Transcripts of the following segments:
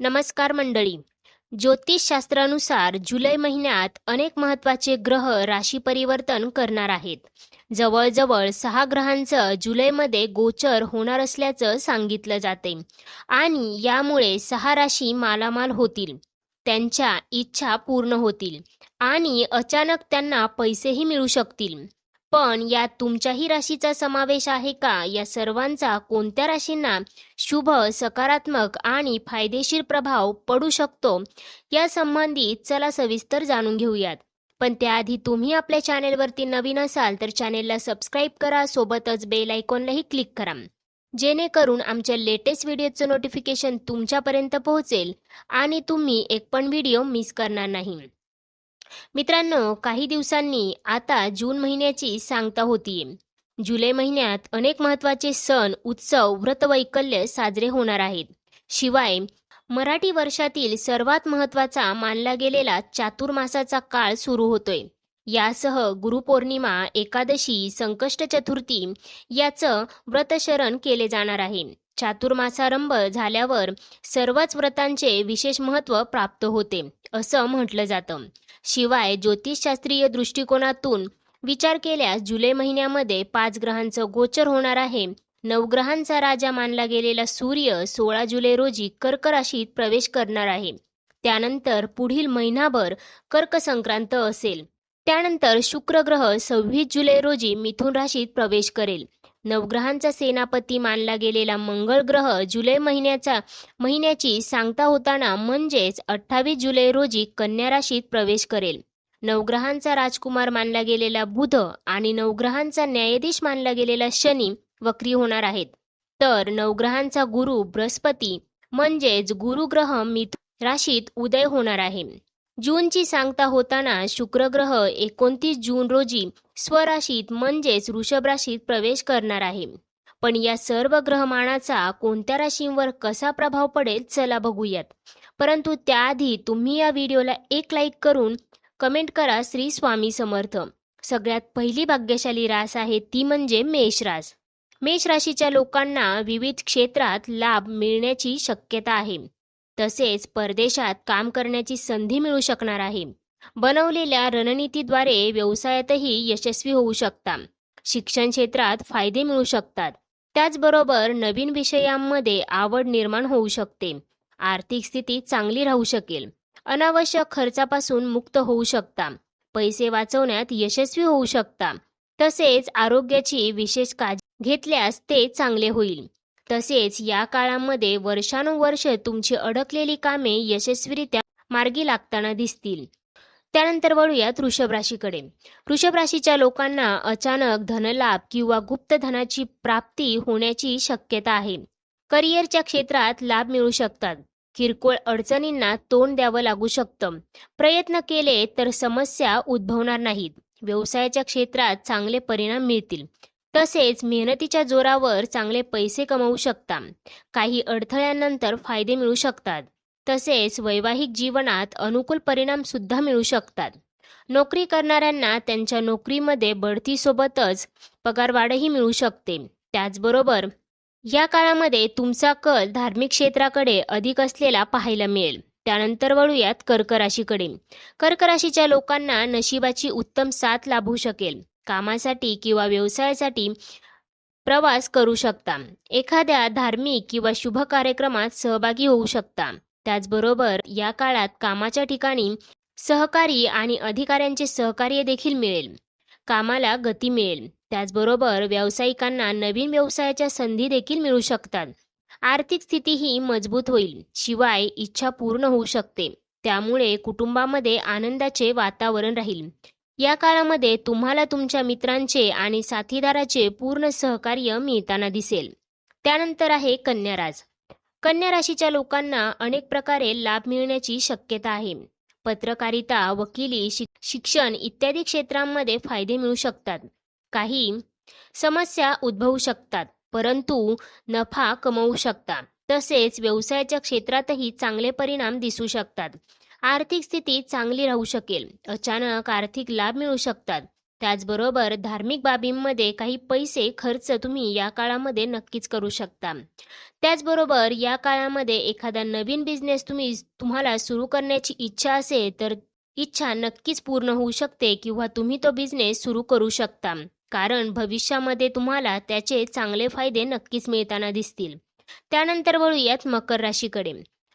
नमस्कार मंडळी. ज्योतिषशास्त्रानुसार जुलै महिन्यात अनेक महत्त्वाचे ग्रह राशी परिवर्तन करणार आहेत. जवळजवळ सहा ग्रहांचं जुलैमध्ये गोचर होणार असल्याचं सांगितलं जाते. आणि यामुळे सहा राशी मालामाल होतील. त्यांच्या इच्छा पूर्ण होतील. आणि अचानक त्यांना पैसेही मिळू शकतील. पण यात तुमच्याही राशीचा समावेश आहे का? या सर्वांचा कोणत्या राशींना शुभ सकारात्मक आणि फायदेशीर प्रभाव पडू शकतो? या संबंधित चला सविस्तर जाणून घेऊयात. पण त्याआधी तुम्ही आपल्या चॅनेलवरती नवीन असाल तर चॅनेलला सबस्क्राईब करा सोबतच बेल आयकॉनलाही क्लिक करा. जेणेकरून आमच्या लेटेस्ट व्हिडिओचं नोटिफिकेशन तुमच्यापर्यंत पोहोचेल आणि तुम्ही एक पण व्हिडिओ मिस करणार नाही. मित्रांनो काही दिवसांनी आता जून महिन्याची सांगता होतीये जुलै महिन्यात अनेक महत्त्वाचे सण उत्सव व्रतवैकल्य साजरे होणार आहेत. शिवाय मराठी वर्षातील सर्वात महत्त्वाचा मानला गेलेला चातुर्मासाचा काळ सुरू होतोय. यासह गुरुपौर्णिमा एकादशी संकष्ट चतुर्थी याचं व्रतशरण केले जाणार आहे. चातुर्मासारंभ झाल्यावर सर्वच व्रतांचे विशेष महत्त्व प्राप्त होते असं म्हटलं जातं. शिवाय ज्योतिषशास्त्रीय दृष्टिकोनातून विचार केल्यास जुलै महिन्यामध्ये पाच ग्रहांचं गोचर होणार आहे. नवग्रहांचा राजा मानला गेलेला सूर्य सोळा जुलै रोजी कर्क राशीत प्रवेश करणार आहे. त्यानंतर पुढील महिनाभर कर्क संक्रांत असेल. त्यानंतर शुक्र ग्रह सव्वीस जुलै रोजी मिथुन राशीत प्रवेश करेल. नवग्रहांचा सेनापती मानला गेलेला मंगळ ग्रह जुलै महिन्याचा महिन्याची सांगता होताना म्हणजेच अठ्ठावीस जुलै रोजी कन्या राशीत प्रवेश करेल. नवग्रहांचा राजकुमार मानला गेलेला बुध आणि नवग्रहांचा न्यायाधीश मानला गेलेला शनी वक्री होणार आहेत. तर नवग्रहांचा गुरु बृहस्पती म्हणजेच गुरुग्रह मिथ राशीत उदय होणार आहे. जूनची सांगता होताना शुक्र ग्रह एकोणतीस जून रोजी स्वराशीत म्हणजेच वृषभ राशीत प्रवेश करणार आहे. पण या सर्व ग्रहमानाचा कोणत्या राशींवर कसा प्रभाव पडेल चला बघूयात. परंतु त्याआधी तुम्ही या व्हिडिओला एक लाईक करून कमेंट करा श्री स्वामी समर्थ. सगळ्यात पहिली भाग्यशाली रास आहे ती म्हणजे मेष रास. मेष राशीच्या लोकांना विविध क्षेत्रात लाभ मिळण्याची शक्यता आहे. तसेच परदेशात काम करण्याची संधी मिळू शकणार आहे. बनवलेल्या रणनीतीद्वारे व्यवसायातही यशस्वी होऊ शकता. शिक्षण क्षेत्रात फायदे मिळू शकतात. त्याचबरोबर नवीन विषयांमध्ये आवड निर्माण होऊ शकते. आर्थिक स्थिती चांगली राहू शकेल. अनावश्यक खर्चापासून मुक्त होऊ शकता. पैसे वाचवण्यात यशस्वी होऊ शकता. तसेच आरोग्याची विशेष काळजी घेतल्यास ते चांगले होईल. तसेच या काळामध्ये वर्षानुवर्ष तुमची अडकलेली कामे यशस्वीरित्या मार्गी लागताना दिसतील. त्यानंतर वळूयात वृषभ राशीकडे. वृषभ राशीच्या लोकांना अचानक धनलाभ किंवा गुप्त धनाची प्राप्ती होण्याची शक्यता आहे. करिअरच्या क्षेत्रात लाभ मिळू शकतात. किरकोळ अडचणींना तोंड द्यावं लागू शकतं. प्रयत्न केले तर समस्या उद्भवणार नाहीत. व्यवसायाच्या क्षेत्रात चांगले परिणाम मिळतील. तसेच मेहनतीच्या जोरावर चांगले पैसे कमवू शकता. काही अडथळ्यांनंतर फायदे मिळू शकतात. तसेच वैवाहिक जीवनात अनुकूल परिणाम सुद्धा मिळू शकतात. नोकरी करणाऱ्यांना त्यांच्या नोकरीमध्ये बढतीसोबतच पगारवाढही मिळू शकते. त्याचबरोबर या काळामध्ये तुमचा कल धार्मिक क्षेत्राकडे अधिक असलेला पाहायला मिळेल. त्यानंतर वळूयात कर्क राशीकडे कर्क राशीच्या लोकांना नशिबाची उत्तम साथ लाभू शकेल. कामासाठी किंवा व्यवसायासाठी प्रवास करू शकता. एखाद्या धार्मिक किंवा शुभ कार्यक्रमात सहभागी होऊ शकता. त्याचबरोबर या काळात कामाच्या ठिकाणी सहकारी आणि अधिकाऱ्यांचे सहकार्य देखील मिळेल. कामाला गती मिळेल. त्याचबरोबर व्यावसायिकांना नवीन व्यवसायाच्या संधी देखील मिळू शकतात. आर्थिक स्थिती ही मजबूत होईल. शिवाय इच्छा पूर्ण होऊ शकते. त्यामुळे कुटुंबामध्ये आनंदाचे वातावरण राहील. या काळामध्ये तुम्हाला तुमच्या मित्रांचे आणि साथीदाराचे पूर्ण सहकार्य मिळताना दिसेल. त्यानंतर आहे कन्याराज. कन्या राशीच्या लोकांना अनेक प्रकारे लाभ मिळण्याची शक्यता आहे. पत्रकारिता वकिली शिक्षण इत्यादी क्षेत्रांमध्ये फायदे मिळू शकतात. काही समस्या उद्भवू शकतात परंतु नफा कमवू शकता. तसेच व्यवसायाच्या क्षेत्रातही चांगले परिणाम दिसू शकतात. आर्थिक स्थिती चांगली राहू शकेल. अचानक आर्थिक लाभ मिळू शकतात. त्याचबरोबर धार्मिक बाबींमध्ये काही पैसे खर्च तुम्ही या काळामध्ये नक्कीच करू शकता. त्याचबरोबर या काळामध्ये एखादा नवीन बिझनेस तुम्ही तुम्हाला सुरू करण्याची इच्छा असेल तर इच्छा नक्कीच पूर्ण होऊ शकते किंवा तुम्ही तो बिझनेस सुरू करू शकता. कारण भविष्यामध्ये तुम्हाला त्याचे चांगले फायदे नक्कीच मिळताना दिसतील. त्यानंतर वळूयात मकर राशीकडे.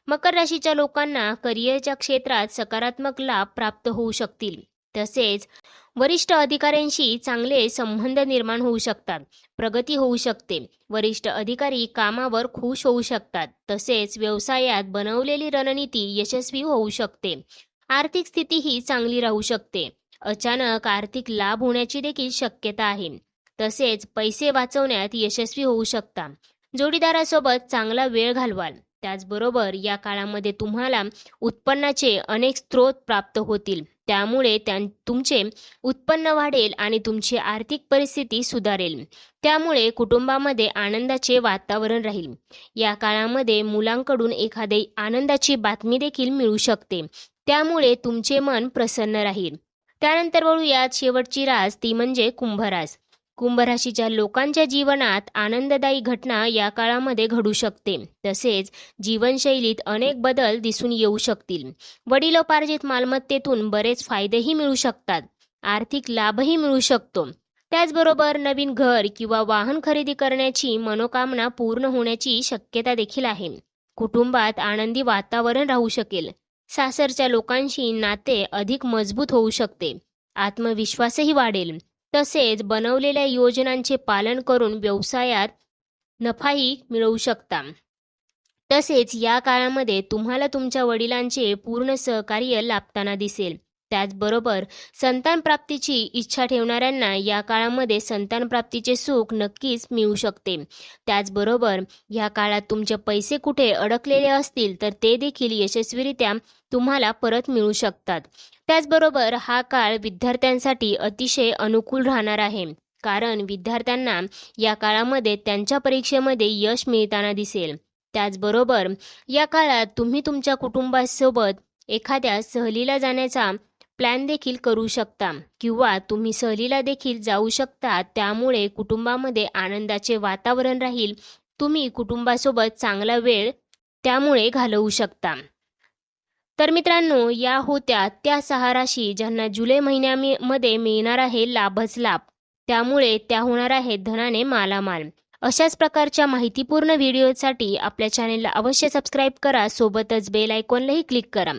मकर राशीच्या लोकांना करिअरच्या क्षेत्रात सकारात्मक लाभ प्राप्त होऊ शकतील. तसेच वरिष्ठ अधिकाऱ्यांशी चांगले संबंध निर्माण होऊ शकतात. प्रगती होऊ शकते. वरिष्ठ अधिकारी कामावर खुश होऊ शकतात. तसेच व्यवसायात बनवलेली रणनीती यशस्वी होऊ शकते. आर्थिक स्थितीही चांगली राहू शकते. अचानक आर्थिक लाभ होण्याची देखील शक्यता आहे. तसेच पैसे वाचवण्यात यशस्वी होऊ शकता. जोडीदारासोबत चांगला वेळ घालवाल. त्याचबरोबर या काळामध्ये तुम्हाला उत्पन्नाचे अनेक स्रोत प्राप्त होतील. त्यामुळे त्या तुमचे उत्पन्न वाढेल आणि तुमची आर्थिक परिस्थिती सुधारेल. त्यामुळे कुटुंबामध्ये आनंदाचे वातावरण राहील. या काळामध्ये मुलांकडून एखादी आनंदाची बातमी देखील मिळू शकते. त्यामुळे तुमचे मन प्रसन्न राहील. त्यानंतर वळूयात शेवटची रास ती म्हणजे कुंभरास. कुंभराशीच्या लोकांच्या जीवनात आनंददायी घटना या काळामध्ये घडू शकते. तसेच जीवनशैलीत अनेक बदल दिसून येऊ शकतील. वडिलोपार्जित मालमत्तेतून बरेच फायदेही मिळू शकतात. आर्थिक लाभही मिळू शकतो. त्याचबरोबर नवीन घर किंवा वाहन खरेदी करण्याची मनोकामना पूर्ण होण्याची शक्यता देखील आहे. कुटुंबात आनंदी वातावरण राहू शकेल. सासरच्या लोकांशी नाते अधिक मजबूत होऊ शकते. आत्मविश्वासही वाढेल. तसेच बनवलेल्या योजनांचे पालन करून व्यवसायात नफाही मिळवू शकता. तसेच या काळामध्ये तुम्हाला तुमच्या वडिलांचे पूर्ण सहकार्य लाभताना दिसेल. त्याचबरोबर संतान प्राप्तीची इच्छा ठेवणाऱ्यांना या काळामध्ये संतान प्राप्तीचे सुख नक्कीच मिळू शकते. त्याचबरोबर या काळात तुमचे पैसे कुठे अडकलेले असतील तर ते देखील यशस्वीरित्या तुम्हाला परत मिळू शकतात. त्याचबरोबर हा काळ विद्यार्थ्यांसाठी अतिशय अनुकूल राहणार आहे. कारण विद्यार्थ्यांना या काळामध्ये त्यांच्या परीक्षेमध्ये यश मिळताना दिसेल. त्याचबरोबर या काळात तुम्ही तुमच्या कुटुंबासोबत एखाद्या सहलीला जाण्याचा प्लॅन देखील करू शकता किंवा तुम्ही सहलीला देखील जाऊ शकता. त्यामुळे कुटुंबामध्ये आनंदाचे वातावरण राहील. तुम्ही कुटुंबासोबत चांगला वेळ त्यामुळे घालवू शकता. तर मित्रांनो या होत्या त्या सहा राशी ज्यांना जुलै महिन्यामध्ये मिळणार आहे लाभच लाभ. त्यामुळे त्या होणार आहेत धनाने मालामाल. अशाच प्रकारच्या माहितीपूर्ण व्हिडिओसाठी आपल्या चॅनेलला अवश्य सबस्क्राईब करा. सोबतच बेल आयकॉनलाही क्लिक करा.